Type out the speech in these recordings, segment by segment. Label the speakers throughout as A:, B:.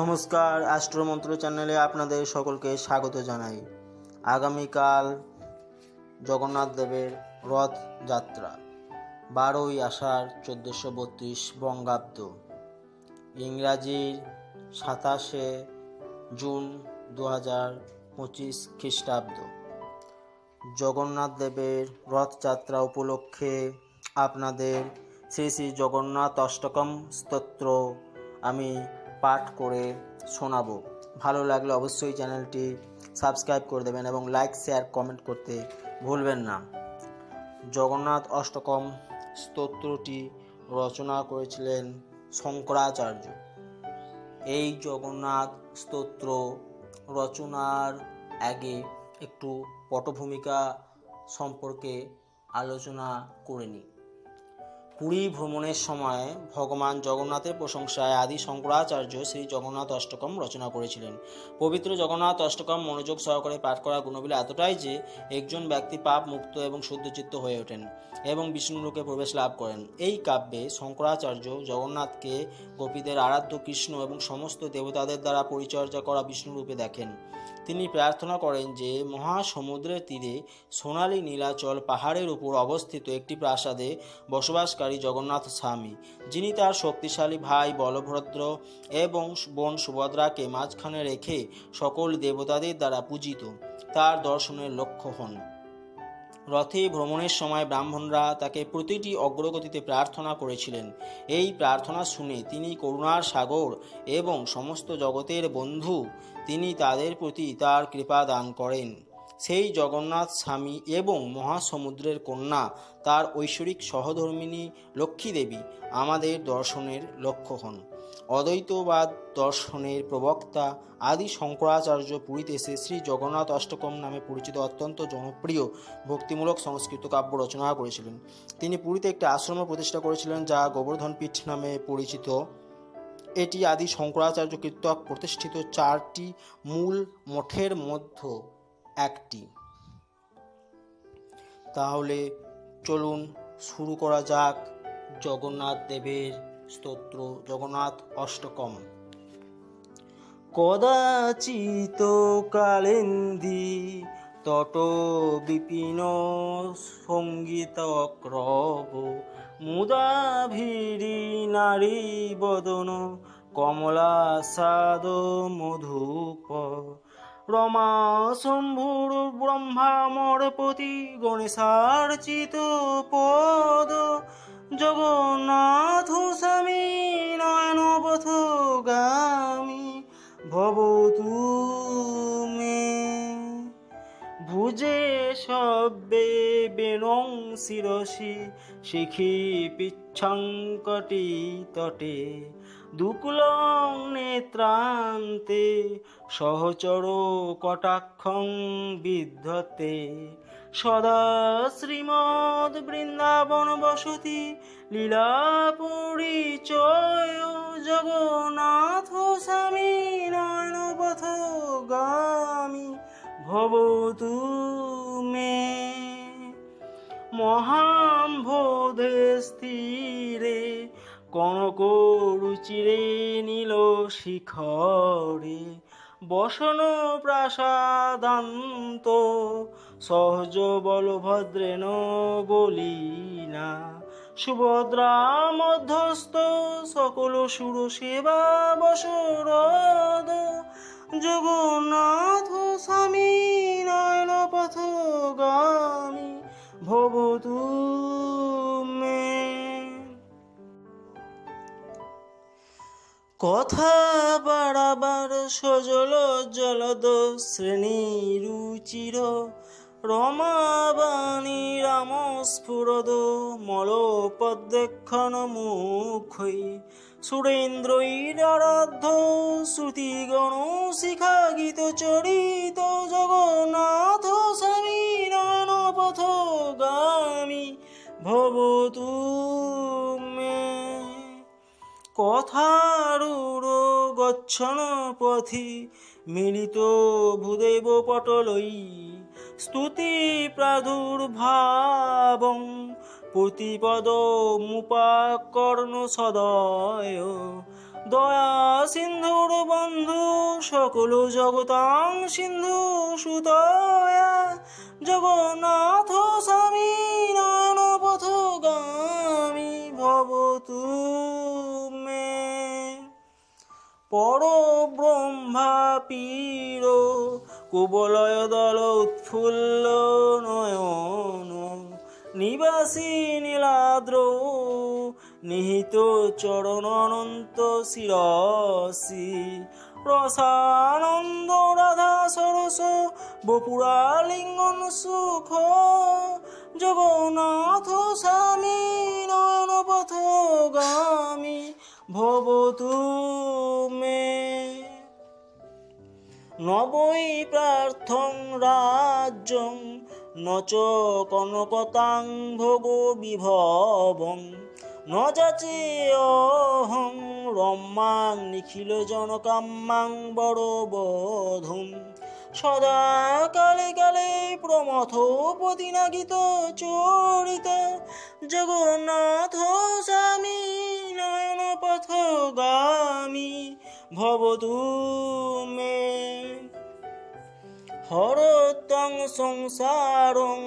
A: নমস্কার অ্যাস্ট্রোমন্ত্র চ্যানেলে আপনাদের সকলকে স্বাগত জানাই। আগামীকাল জগন্নাথ দেবের রথ যাত্রা, বারোই আষাঢ় চোদ্দোশো বত্রিশ বঙ্গাব্দ। ইংরাজির সাতাশে জুন দু হাজার পঁচিশ খ্রিস্টাব্দ। জগন্নাথ দেবের রথযাত্রা উপলক্ষে আপনাদের শ্রী শ্রী জগন্নাথ অষ্টকম স্তোত্র আমি পাঠ করে শোনাবো। ভালো লাগলে অবশ্যই চ্যানেলটি সাবস্ক্রাইব করে দেবেন এবং লাইক, শেয়ার, কমেন্ট করতে ভুলবেন না। জগন্নাথ অষ্টকম স্তোত্রটি রচনা করেছিলেন শঙ্করাচার্য। এই জগন্নাথ স্তোত্র রচনার আগে একটু পটভূমিকা সম্পর্কে আলোচনা করে নিই। পুরী ভ্রমণের সময় ভগবান জগন্নাথের প্রশংসায় আদি শঙ্করাচার্য শ্রী জগন্নাথ অষ্টকম রচনা করেছিলেন। পবিত্র জগন্নাথ অষ্টকম মনোযোগ সহকারে পাঠ করা গুণবিল এতটাই যে একজন ব্যক্তি পাপ, মুক্ত এবং শুদ্ধচিত্ত হয়ে ওঠেন এবং বিষ্ণুলোকে প্রবেশ লাভ করেন। এই কাব্যে শঙ্করাচার্য জগন্নাথকে গোপীদের আরাধ্য কৃষ্ণ এবং সমস্ত দেবতাদের দ্বারা পরিচর্যা করা বিষ্ণুরূপে দেখেন। তিনি প্রার্থনা করেন যে মহাসমুদ্রের তীরে সোনালি নীলাচল পাহাড়ের উপর অবস্থিত একটি প্রাসাদে বসবাসকারী জগন্নাথ স্বামী, যিনি তার শক্তিশালী ভাই বলভদ্র এবং বোন সুভদ্রাকে মাঝখানে রেখে সকল দেবতাদের দ্বারা পূজিত। তার দর্শনের লক্ষ্য হন। রথে ভ্রমণের সময় ব্রাহ্মণরা তাকে প্রতিটি অগ্রগতিতে প্রার্থনা করেছিলেন। এই প্রার্থনা শুনে তিনি করুণার সাগর এবং সমস্ত জগতের বন্ধু, তিনি তাদের প্রতি তার কৃপা দান করেন। সেই জগন্নাথ স্বামী এবং মহাসমুদ্রের কন্যা, তার ঐশ্বরিক সহধর্মিনী লক্ষ্মী দেবী আমাদের দর্শনের লক্ষ্য হন। অদ্বৈতবাদ, দর্শনের প্রবক্তা আদি শঙ্করাচার্য পুরীতে এসে শ্রী জগন্নাথ অষ্টকম নামে পরিচিত অত্যন্ত জনপ্রিয় ভক্তিমূলক সংস্কৃত কাব্য রচনা করেছিলেন। তিনি পুরীতে একটি আশ্রম প্রতিষ্ঠা করেছিলেন যা গোবর্ধন পীঠ নামে পরিচিত। এটি আদি শঙ্করাচার্য কীর্তক প্রতিষ্ঠিত চারটি মূল মঠের মধ্যে একটি। তাহলে চলুন শুরু করা যাক জগন্নাথ দেবের স্তোত্র জগন্নাথ অষ্টকম। কদাচিত কালেন্দি তট বিপিন সংগীত ক্রব মুদা ভিড়ি নারী বদন কমলা সাদ মধুপ। রমা শম্ভুর ব্রহ্মামরপতি গণেশার্চিত পদ জগন্নাথ স্বামী, নয়ন পথ গামী ভবতু মে ভুজে সব্যে বেণং শিরসি, শিখি পিচ্ছঙ্কটি তটে। দুকুলং নেত্রান্তে, সহচর কটাক্ষং বিদ্ধতে। সদা শ্রীমদ বৃন্দাবন বসতি লীলা পরিচয় জগন্নাথ স্বামী নয়ন পথ গামী ভবতু মে মহাম্ভোধে স্থিরে কনক রুচিরে নীল শিখরে বসন প্রাসাদান্ত সহজ বলভদ্রেন বলিনা সুভদ্রা মধ্যস্থ, সকল সুর সেবা বসরদ। জগন্নাথ স্বামী নয়ন পথ গামী ভবতু মে কথা বাড়াবার সজল জলদ শ্রেণি রুচির রমাবাণী রাম স্ফুরদ মল পদ্মেক্ষণ মুখৈ আরাধ্য শ্রুতিগণ শিখা গীত চরিত জগন্নাথ স্বামী নয়ন পথ গামী ভবতু মে। কথারুর গচ্ছন পথি মিলিত ভূদেব পটলই স্তুতি প্রাদুর্ভাবং প্রতিপদ মুপাকর্ণ সদয়। দয়া সিন্ধুর বন্ধু, সকল জগতাং সিন্ধু সুতয়া। জগন্নাথ স্বামী নয়ন পথগামী ভবতু মে। পর ব্রহ্মা পীর কুবলয় দল উৎফুল্ল নয়ন, নিবাসী নীলাদ্র, নিহিত চরণ অনন্ত শিরসি। রসানন্দ, রাধা সরস, বপুরা লিঙ্গন সুখ, জগন্নাথ স্বামী নয়ন পথগামী ভবতু নবৈ প্রার্থং রাজ্যং নচ কনকতাং ভোগ বিভবং। ন যাচে অহং রম্মাং নিখিল জনকাম্মাং বড় বধুম সদা কালে কালে প্রমথ পদিনাগিত চরিত, জগন্নাথ স্বামী নয়ন পথগামী ভবতু মে হরতং সংসারং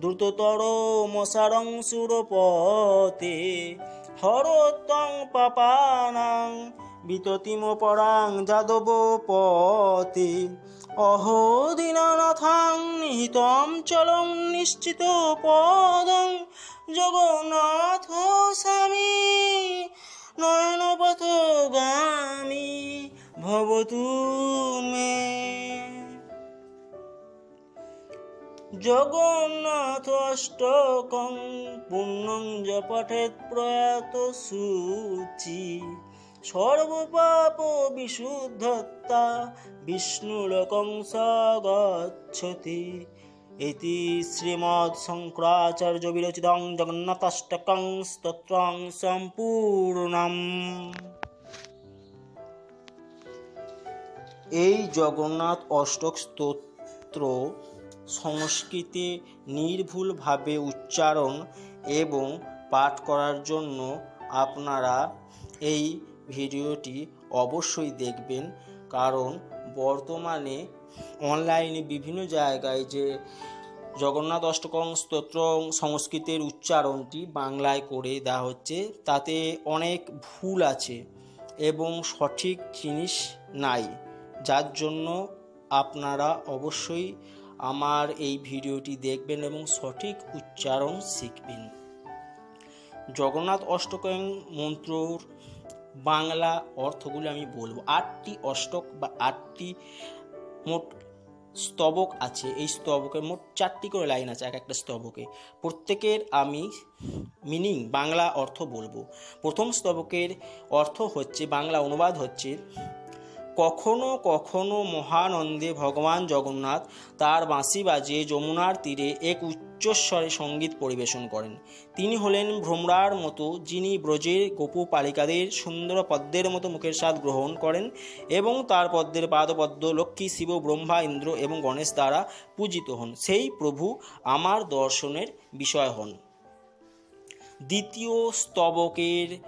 A: দ্রুততর মশারং সুরপতে হরতং পাপানাং বিততিম পরাং যাদব পতে অহো দীনানাথাং নিহিতম চলং নিশ্চিত পদং জগন্নাথ স্বামী নয়ন পথগামী ভবতু মে জগন্নাথ অষ্টকং পুণ্যং যপঠেৎ প্রয়াত সূচি। সর্বপাপ বিশুদ্ধতা বিষ্ণুলোকং সগচ্ছতি ইতি শ্রীমৎ শঙ্করাচার্য বিরচিতং জগন্নাথাষ্টকং স্তোত্রং সম্পূর্ণম। এই জগন্নাথ অষ্টক স্তোত্র সংস্কৃতে নির্ভুলভাবে উচ্চারণ এবং পাঠ করার জন্য আপনারা এই ভিডিওটি অবশ্যই দেখবেন। কারণ বর্তমানে অনলাইনে বিভিন্ন জায়গায় যে জগন্নাথ অষ্টকং স্তোত্র সংস্কৃতের উচ্চারণটি বাংলায় করে দেওয়া হচ্ছে, তাতে অনেক ভুল আছে এবং সঠিক জিনিস নাই। যার জন্য আপনারা অবশ্যই আমার এই ভিডিওটি দেখবেন এবং সঠিক উচ্চারণ শিখবেন। জগন্নাথ অষ্টকং মন্ত্রর বাংলা অর্থগুলো আমি বলব। আটটি অষ্টক বা আটটি মোট স্তবক আছে। এই স্তবকের মোট চারটি করে লাইন আছে, এক একটা স্তবকে। প্রত্যেকের আমি মিনিং, বাংলা অর্থ বলব। প্রথম স্তবকের অর্থ হচ্ছে, বাংলা অনুবাদ হচ্ছে কখনো কখনো মহানন্দে ভগবান জগন্নাথ তার বাঁশি বাজিয়ে যমুনার তীরে এক উচ্চস্বরে সংগীত পরিবেশন করেন। তিনি হলেন ভ্রমরার মতো, যিনি ব্রজের গোপু বালিকাদের সুন্দর পদ্মের মতো মুখের স্বাদ গ্রহণ করেন এবং তার পদ্মের পাদপদ্ম লক্ষ্মী, শিব, ব্রহ্মা, ইন্দ্র এবং গণেশ দ্বারা পূজিত হন। সেই প্রভু আমার দর্শনের বিষয় হন। দ্বিতীয় স্তবকের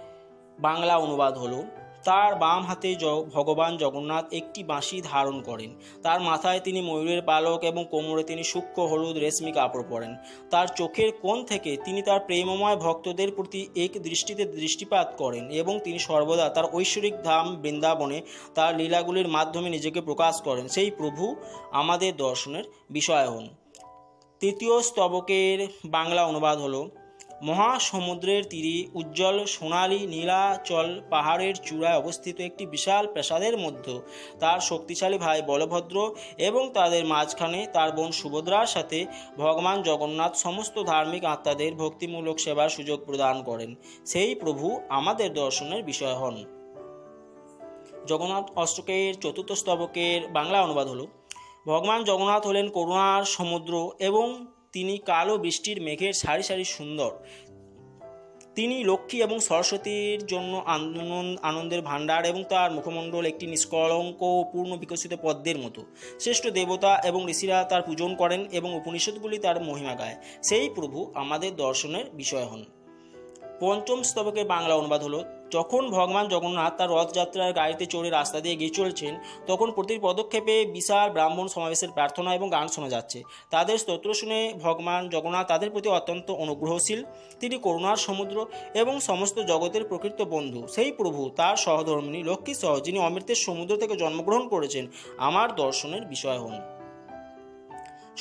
A: বাংলা অনুবাদ হলো তার বাম হাতে ভগবান জগন্নাথ একটি বাঁশি ধারণ করেন। তার মাথায় তিনি ময়ূরের পালক এবং কোমরে তিনি সূক্ষ্ম হলুদ রেশমি কাপড় পরেন। তার চোখের কোণ থেকে তিনি তার প্রেমময় ভক্তদের প্রতি এক দৃষ্টিতে দৃষ্টিপাত করেন এবং তিনি সর্বদা তার ঐশ্বরিক ধাম বৃন্দাবনে তার লীলাগুলির মাধ্যমে নিজেকে প্রকাশ করেন। সেই প্রভু আমাদের দর্শনের বিষয় হন। তৃতীয় স্তবকের বাংলা অনুবাদ হলো মহাসমুদ্রের তীরে উজ্জ্বল সোনালী নীলাচল পাহাড়ের চূড়ায় অবস্থিত একটি বিশাল প্রাসাদের মধ্যে। তার শক্তিশালী ভাই বলভদ্র এবং তাদের মাঝখানে তার বোন সুভদ্রার সাথে ভগবান জগন্নাথ সমস্ত ধার্মিক আত্মাদের ভক্তিমূলক সেবার সুযোগ প্রদান করেন। সেই প্রভু আমাদের দর্শনের বিষয় হন। জগন্নাথ অষ্টকের চতুর্থ স্তবকের বাংলা অনুবাদ হলো, ভগবান জগন্নাথ হলেন করুণার সমুদ্র এবং তিনি কালো বৃষ্টির মেঘের সারি সারি সুন্দর। তিনি লক্ষ্মী এবং সরস্বতীর জন্য আনন্দ আনন্দের ভাণ্ডার এবং তার মুখমণ্ডল একটি নিষ্কলঙ্ক পূর্ণ বিকশিত পদ্মের মতো। শ্রেষ্ঠ দেবতা এবং ঋষিরা তার পূজন করেন এবং উপনিষদগুলি তার মহিমা গায়। সেই প্রভু আমাদের দর্শনের বিষয় হন। পঞ্চম স্তবকের বাংলা অনুবাদ হলো, যখন ভগবান জগন্নাথ তার রথযাত্রার গাড়িতে চড়ে রাস্তা দিয়ে গিয়ে চলছেন, তখন প্রতি পদক্ষেপে বিশাল ব্রাহ্মণ সমাবেশের প্রার্থনা এবং গান শোনা যাচ্ছে। তাদের স্তোত্র শুনে ভগবান জগন্নাথ তাদের প্রতি অত্যন্ত অনুগ্রহশীল। তিনি করুণার সমুদ্র এবং সমস্ত জগতের প্রকৃত বন্ধু। সেই প্রভু, তার সহধর্মিনী লক্ষ্মী সহ যিনি অমৃতের সমুদ্র থেকে জন্মগ্রহণ করেছেন, আমার দর্শনের বিষয় হন।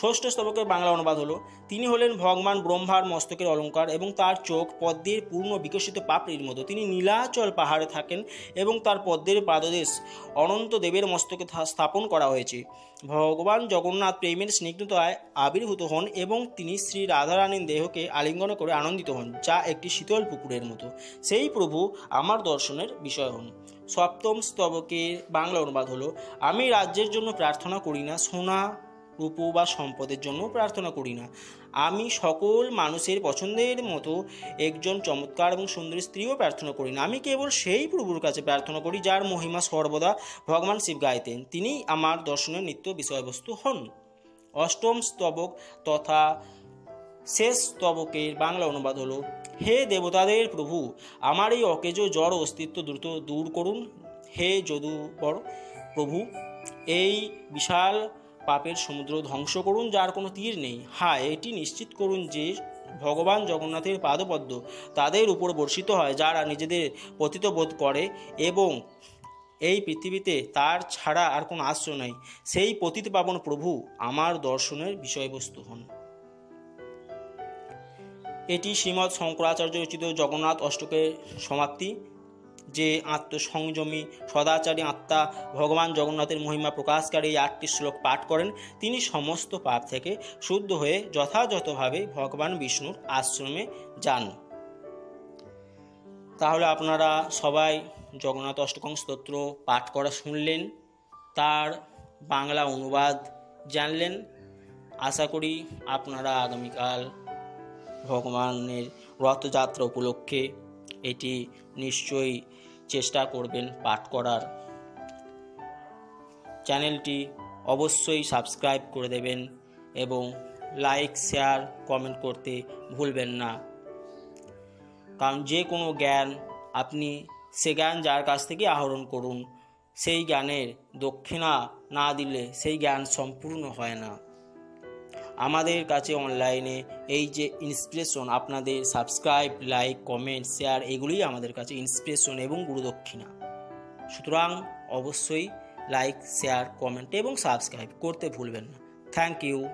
A: ষষ্ঠ স্তবকের বাংলা অনুবাদ হলো, তিনি হলেন ভগবান ব্রহ্মার মস্তকের অলঙ্কার এবং তার চোখ পদ্মের পূর্ণ বিকশিত পাপড়ির মতো। তিনি নীলাচল পাহাড়ে থাকেন এবং তার পদ্মের পাদদেশ অনন্ত দেবের মস্তকে স্থাপন করা হয়েছে। ভগবান জগন্নাথ প্রেমের স্নিগ্ধতায় আবির্ভূত হন এবং তিনি শ্রী রাধারানীর দেহকে আলিঙ্গন করে আনন্দিত হন, যা একটি শীতল পুকুরের মতো। সেই প্রভু আমার দর্শনের বিষয় হন। সপ্তম স্তবকের বাংলা অনুবাদ হলো, আমি রাজ্যের জন্য প্রার্থনা করি না, সোনা রূপ বা সম্পদের জন্য প্রার্থনা করি না। আমি সকল মানুষের পছন্দের মতো একজন চমৎকার এবং সুন্দরী স্ত্রীও প্রার্থনা করি না। আমি কেবল সেই প্রভুর কাছে প্রার্থনা করি যার মহিমা সর্বদা ভগবান শিব গাইতেন। তিনি আমার দর্শনের নিত্য বিষয়বস্তু হন। অষ্টম স্তবক তথা শেষ স্তবকের বাংলা অনুবাদ হলো, হে দেবতাদের প্রভু, আমার এই অকেজ জড় অস্তিত্ব দ্রুত দূর করুন। হে যদুবর প্রভু, এই বিশাল পাপের সমুদ্র ধ্বংস করুন, যার কোনো তীর নেই। হ্যাঁ এটি নিশ্চিত করুন যে ভগবান জগন্নাথের পাদপদ্ম তাদের উপর বর্ষিত হয়, যারা নিজেদের পতিত বোধ করে এবং এই পৃথিবীতে তার ছাড়া আর কোনো আশ্রয় নাই। সেই পতিত পাবন প্রভু আমার দর্শনের বিষয়বস্তু হন। এটি শ্রীমৎ শঙ্করাচার্য রচিত জগন্নাথ অষ্টকের সমাপ্তি। যে আত্মসংযমী সদাচারী আত্মা ভগবান জগন্নাথের মহিমা প্রকাশকারী এই আটটি শ্লোক পাঠ করেন, তিনি সমস্ত পাপ থেকে শুদ্ধ হয়ে যথাযথভাবে ভগবান বিষ্ণুর আশ্রমে যান। তাহলে আপনারা সবাই জগন্নাথ অষ্টকং স্তোত্র পাঠ করা শুনলেন, তার বাংলা অনুবাদ জানলেন। আশা করি আপনারা আগামীকাল ভগবানের রথযাত্রা উপলক্ষে এটি নিশ্চয়ই চেষ্টা করবেন পাঠ করার। চ্যানেলটি অবশ্যই সাবস্ক্রাইব করে দেবেন এবং লাইক, শেয়ার, কমেন্ট করতে ভুলবেন না। কারণ যে কোনো জ্ঞান আপনি সে জ্ঞান যার কাছ থেকে আহরণ করুন, সেই জ্ঞানের দক্ষিণা না দিলে সেই জ্ঞান সম্পূর্ণ হয় না। আমাদের কাছে অনলাইনে এই যে ইন্সপিরেশন আপনাদের সাবস্ক্রাইব লাইক কমেন্ট শেয়ার এগুলিই আমাদের কাছে ইন্সপিরেশন এবং গুরুদক্ষিণা। সুতরাং অবশ্যই লাইক শেয়ার কমেন্ট এবং সাবস্ক্রাইব করতে ভুলবেন না। Thank you